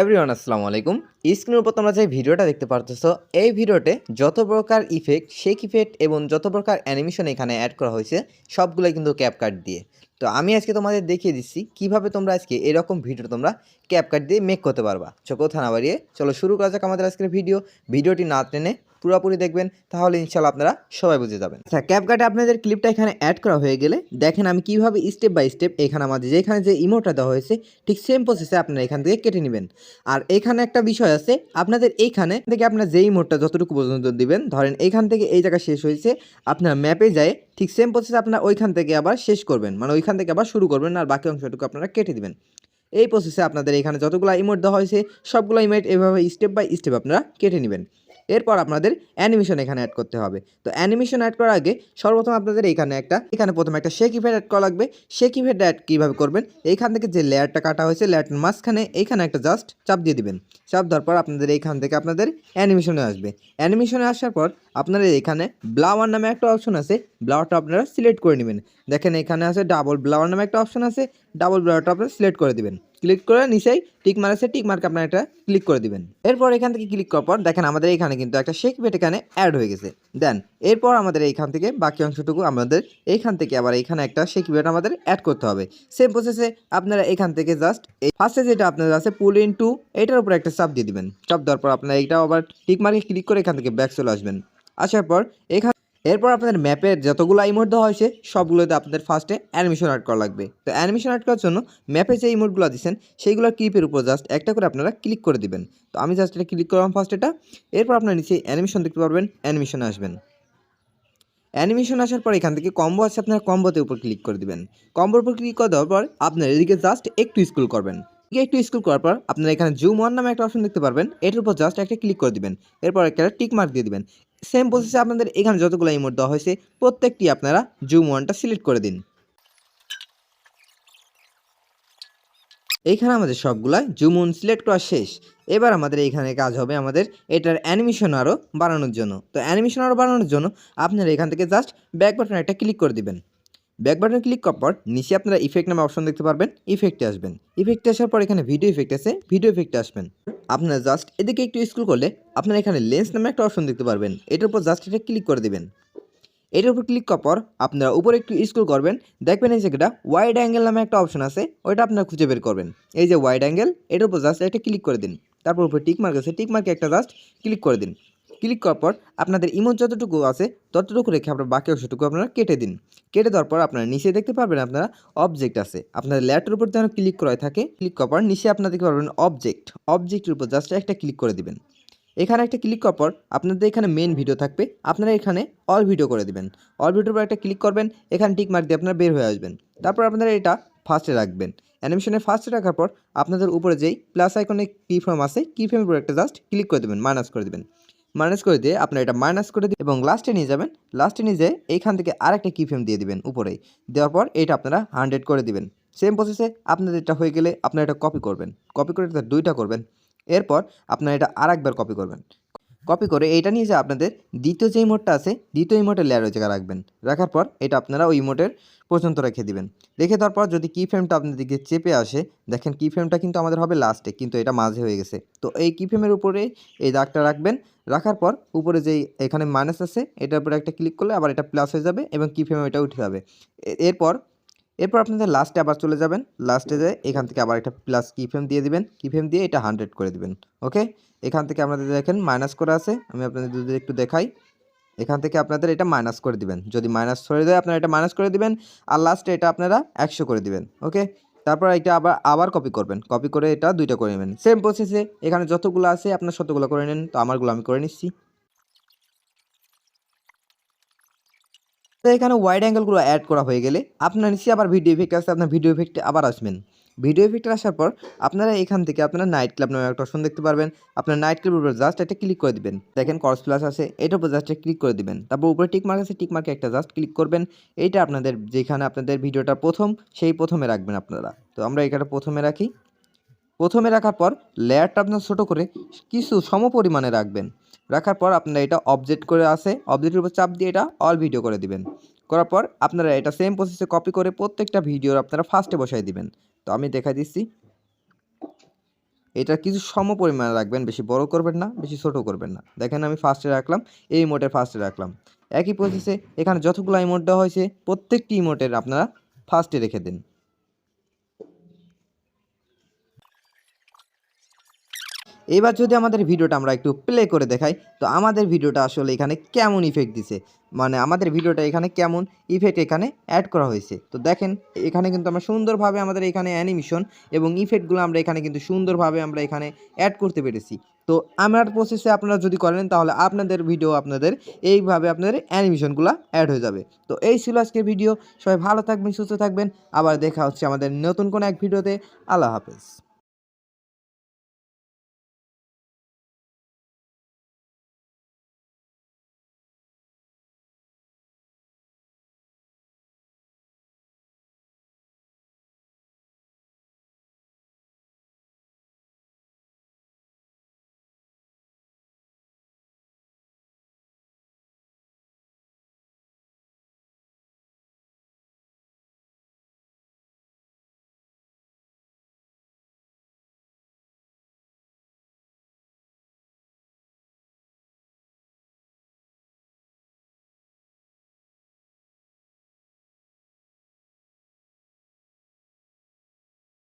Everyone আসসালামু আলাইকুম। স্ক্রিনের উপর তোমরা যে ভিডিওটা দেখতে পারতেছো, এই ভিডিওতে যত প্রকার ইফেক্ট শেক ইফেক্ট এবং যত প্রকার অ্যানিমেশন এখানে অ্যাড করা হয়েছে, সবগুলোই কিন্তু ক্যাপকাট দিয়ে। তো আমি আজকে তোমাদের দেখিয়ে দিচ্ছি কীভাবে তোমরা আজকে এরকম ভিডিও তোমরা ক্যাপকাট দিয়ে মেক করতে পারবা। চো কথা না বাড়িয়ে চলো শুরু করা যাক আমাদের আজকের ভিডিও ভিডিওটি না টেনে পুরোপুরি দেখবেন, তাহলে ইনশাল্লাহ আপনারা সবাই বুঝে যাবেন। আচ্ছা ক্যাপকাটে আপনাদের ক্লিপটা এখানে অ্যাড করা হয়ে গেলে দেখেন আমি কীভাবে স্টেপ বাই স্টেপ এখানে আমাদের যেখানে যে ইমোটা দেওয়া হয়েছে, ঠিক সেম প্রসেসে আপনারা এখান থেকে কেটে নেবেন। আর এখানে একটা বিষয় আছে, আপনাদের এইখানে থেকে আপনার যেই মোডটা যতটুকু পর্যন্ত দিবেন, ধরেন এখান থেকে এই জায়গা শেষ হয়েছে, আপনার ম্যাপে যায়, ঠিক সেম প্রসেস আপনার ওইখান থেকে আবার শেষ করবেন। মানে ওইখান থেকে আবার শুরু করবেন আর বাকি অংশটুকু আপনারা কেটে দিবেন। এই প্রসেসে আপনাদের এখানে যতগুলো ইমোট দেওয়া হয়েছে, সবগুলো ইমোট এভাবে স্টেপ বাই স্টেপ আপনারা কেটে নেবেন। এরপর আপনাদের অ্যানিমেশন এখানে অ্যাড করতে হবে। তো অ্যানিমেশন অ্যাড করার আগে সর্বপ্রথম আপনাদের এখানে একটা, এখানে প্রথমে একটা শেক ইফেক্ট অ্যাড করা লাগবে। শেক ইফেক্ট অ্যাড কীভাবে করবেন? এইখান থেকে যে লেয়ারটা কাটা হয়েছে লেয়ারটার মাঝখানে এইখানে একটা জাস্ট চাপ দিয়ে দিবেন। চাপ দেওয়ার পর আপনাদের এইখান থেকে আপনাদের অ্যানিমেশনে আসবে। অ্যানিমেশনে আসার পর আপনাদের এখানে ব্লাওয়ার নামে একটা অপশন আছে, ব্লাওয়ারটা আপনারা সিলেক্ট করে নেবেন। দেখেন এখানে আছে ডাবল ব্লাওয়ার নামে একটা অপশন আছে, ডাবল ব্লাওয়ারটা আপনারা সিলেক্ট করে দিবেন। ক্লিক করে নিচেই টিক মার আছে, টিক মার্কে আপনারা এটা ক্লিক করে দিবেন। এরপর এখান থেকে ক্লিক করার পর দেখেন আমাদের এখানে কিন্তু একটা শেক বেট এখানে অ্যাড হয়ে গেছে। দেন, এরপর আমাদের এইখান থেকে বাকি অংশটুকু আমাদের এইখান থেকে আবার এখানে একটা শেক বেট আমাদের অ্যাড করতে হবে। সেম প্রসেসে আপনারা এখান থেকে জাস্ট এই ফার্স্টে যেটা আপনাদের আছে পুল ইন টু এটার উপর একটা চাপ দিয়ে দিবেন। চাপ দেওয়ার পর আপনারা এইটাও আবার টিক মার্কে ক্লিক করে এখান থেকে ব্যাক চলে আসবেন। আসার পর এখান এরপর আপনাদের ম্যাপের যতগুলো ইমোট দেওয়া হয়েছে, সবগুলোতে আপনাদের ফার্স্টে অ্যানিমেশন আর্ট করা লাগবে। তো অ্যানিমেশন আর্ট করার জন্য ম্যাপে যে ইমোটগুলো দিচ্ছেন, সেইগুলো ক্লিপের উপর জাস্ট একটা করে আপনারা ক্লিক করে দিবেন। তো আমি জাস্ট এটা ক্লিক করলাম ফার্স্ট এটা। এরপর আপনার নিচে অ্যানিমেশন দেখতে পারবেন অ্যানিমেশনে আসবেন। অ্যানিমেশন আসার পর এখান থেকে কম্বো আছে, আপনারা কম্বোতে উপর ক্লিক করে দিবেন। কম্বোর উপর ক্লিক করে দেওয়ার পর আপনার এদিকে জাস্ট একটু স্কুল করবেন। একটু স্কুল করার পর আপনারা এখানে জুম ওয়ান নামে একটা অপশন দেখতে পারবেন। এটার উপর জাস্ট একটা ক্লিক করে দিবেন। এরপর একটা টিক মার্ক দিয়ে দিবেন। সেম প্রসেসে আপনাদের এখানে যতগুলো ইমোট দেওয়া হয়েছে, প্রত্যেকটি আপনারা জুম ওয়ানটা সিলেক্ট করে দিন। এইখানে আমাদের সবগুলা জুম ওয়ান সিলেক্ট করা শেষ। এবার আমাদের এইখানে কাজ হবে আমাদের এটার অ্যানিমেশন আরও বাড়ানোর জন্য। তো অ্যানিমেশন আরও বাড়ানোর জন্য আপনারা এখান থেকে জাস্ট ব্যাক বাটন একটা ক্লিক করে দিবেন। ব্যাক বাটন ক্লিক করার পর নিচে আপনারা ইফেক্ট নামে অপশন দেখতে পারবেন ইফেক্টে আসবেন। ইফেক্টে আসার পর এখানে ভিডিও ইফেক্ট আছে ভিডিও ইফেক্টে আসবেন। আপনারা জাস্ট এদিকে একটু স্ক্রল করলে আপনারা এখানে লেন্স নামে একটা অপশন দেখতে পারবেন। এটার উপর জাস্ট এটা ক্লিক করে দিবেন। এটার উপর ক্লিক করার পর আপনারা উপরে একটু স্ক্রল করবেন, দেখবেন এই জায়গাটা ওয়াইড অ্যাঙ্গেল নামে একটা অপশন আছে, ওইটা আপনারা খুঁজে বের করবেন। এই যে ওয়াইড অ্যাঙ্গেল এটার উপর জাস্ট একটা ক্লিক করে দিন। তারপর উপরে টিক মার্ক আছে টিক মার্কে একটা জাস্ট ক্লিক করে দিন। ক্লিক করার পর আপনাদের ইমোট যতটুকু আছে, ততটুকু রেখে আপনার বাকি অংশটুকু আপনারা কেটে দিন। কেটে দেওয়ার পর আপনারা নিচে দেখতে পারবেন আপনারা অবজেক্ট আছে। আপনাদের ল্যাটের উপর যেন ক্লিক করা থাকে ক্লিক করার পর নিচে আপনারা দেখতে পারবেন অবজেক্ট অবজেক্টের উপর জাস্ট একটা ক্লিক করে দিবেন। এখানে একটা ক্লিক করার পর আপনাদের এখানে মেন ভিডিও থাকবে, আপনারা এখানে অল ভিডিও করে দিবেন। অল ভিডিওর উপর একটা ক্লিক করবেন, এখানে টিক মার্ক দিয়ে আপনারা বের হয়ে আসবেন। তারপর আপনারা এটা ফার্স্টে রাখবেন। অ্যানিমেশনে ফার্স্টে রাখার পর আপনাদের উপরে যেই প্লাস আইকনে কি ফর্ম আছে কি ফর্মের উপর একটা জাস্ট ক্লিক করে দেবেন মাইনাস করে দেবেন। মাইনাস করে দিয়ে আপনার এটা মাইনাস করে দিন এবং লাস্টে নিয়ে যাবেন। লাস্টে নিয়ে যেয়ে এইখান থেকে আরেকটা কি ফ্রেম দিয়ে দিবেন উপরেই দেওয়ার পর এটা আপনারা হান্ড্রেড করে দিবেন। সেম প্রসেসে আপনাদের এটা হয়ে গেলে আপনারা এটা কপি করবেন। কপি করে এটা দুইটা করবেন। এরপর আপনারা এটা আরেকবার কপি করবেন। কপি করে এইটা নিয়ে যে আপনাদের দ্বিতীয় যে ইমোটটা আছে, দ্বিতীয় ইমোটের লেয়ার ওই জায়গায় রাখবেন। রাখার পর এটা আপনারা ওই ইমোটের পর্যন্ত রেখে দিবেন। রেখে দেওয়ার পর যদি কি ফ্রেমটা আপনার দিকে চেপে আসে, দেখেন কি ফ্রেমটা কিন্তু আমাদের হবে লাস্টে কিন্তু এটা মাঝে হয়ে গেছে। তো এই কি ফ্রেমের উপরে এই দাগটা রাখবেন। রাখার পর উপরে যেই এখানে মাইনাস আছে, এটার উপরে একটা ক্লিক করলে আবার এটা প্লাস হয়ে যাবে এবং কি ফ্রেমে এটা উঠে যাবে। এরপর এরপর আপনাদের লাস্টে আবার চলে যাবেন। লাস্টে যায় এখান থেকে আবার একটা প্লাস কি ফ্রেম দিয়ে দিবেন। কি ফ্রেম দিয়ে এটা হান্ড্রেড করে দিবেন ওকে এখান থেকে আপনাদের দেখেন মাইনাস করে আছে। আমি আপনাদের যদি একটু দেখাই, এখান থেকে আপনাদের এটা মাইনাস করে দিবেন। যদি মাইনাস সরে দেয় আপনারা এটা মাইনাস করে দিবেন। আর লাস্টে এটা আপনারা একশো করে দিবেন ওকে তারপর এটা আবার আবার কপি করবেন। কপি করে এটা দুইটা করে নেবেন। সেম প্রসেসে এখানে যতগুলো আছে, আপনার শতগুলো করে নেন। তো আমারগুলো আমি করে নিচ্ছি। তো এখানে ওয়াইড অ্যাঙ্গেলগুলো অ্যাড করা হয়ে গেলে আপনার নিচে আবার ভিডিও ইফেক্ট আছে, আপনার ভিডিও ইফেক্টে আবার আসবেন। ভিডিও ইফেক্টে আসার পর আপনারা এখান থেকে আপনারা নাইট ক্লাব নামে একটা অপশন দেখতে পারবেন। আপনার নাইট ক্লাবের উপর জাস্ট একটা ক্লিক করে দিবেন। দেখেন করস প্লাস আছে, এটার উপর জাস্ট ক্লিক করে দিবেন। তারপর উপরে টিক মার্ক আছে টিক মার্কে একটা জাস্ট ক্লিক করবেন। এইটা আপনাদের যেখানে আপনাদের ভিডিওটা প্রথম, সেই প্রথমে রাখবেন আপনারা। তো আমরা এখানে প্রথমে রাখি। প্রথমে রাখার পর লেয়ারটা আপনার ছোটো করে কিছু সম পরিমাণে রাখবেন। রাখার পর আপনারা এটা অবজেক্ট করে আসে অবজেক্টের উপর চাপ দিয়ে এটা অল ভিডিও করে দিবেন। করার পর আপনারা এটা সেম প্রসেসে কপি করে প্রত্যেকটা ভিডিওর আপনারা ফার্স্টে বসাই দিবেন। তো আমি দেখাই দিচ্ছি। এটা কিছু সম পরিমাণে রাখবেন, বেশি বড় করবেন না, বেশি ছোট করবেন না। দেখেন আমি ফার্স্টে রাখলাম, এই ইমোটের ফার্স্টে রাখলাম। একই প্রসেসে এখানে যতগুলো ইমোট দেওয়া হয়েছে, প্রত্যেকটি ইমোটের আপনারা ফার্স্টে রেখে দিন। এবার যদি আমাদের ভিডিওটা আমরা একটু প্লে করে দেখাই, তো আমাদের ভিডিওটা আসলে এখানে কেমন ইফেক্ট দিছে? মানে আমাদের ভিডিওটা এখানে কেমন ইফেক্ট এখানে অ্যাড করা হয়েছে? তো দেখেন, এখানে কিন্তু আমরা সুন্দরভাবে আমাদের এখানে অ্যানিমেশন এবং ইফেক্টগুলো আমরা এখানে কিন্তু সুন্দরভাবে আমরা এখানে অ্যাড করতে পেরেছি। তো আমার প্রসেসে আপনারা যদি করেন, তাহলে আপনাদের ভিডিও আপনাদের এইভাবে আপনাদের অ্যানিমেশনগুলো অ্যাড হয়ে যাবে। তো এই ছিল আজকের ভিডিও সবাই ভালো থাকবেন, সুস্থ থাকবেন। আবার দেখা হচ্ছে আমাদের নতুন কোনো এক ভিডিওতে আল্লাহ হাফেজ।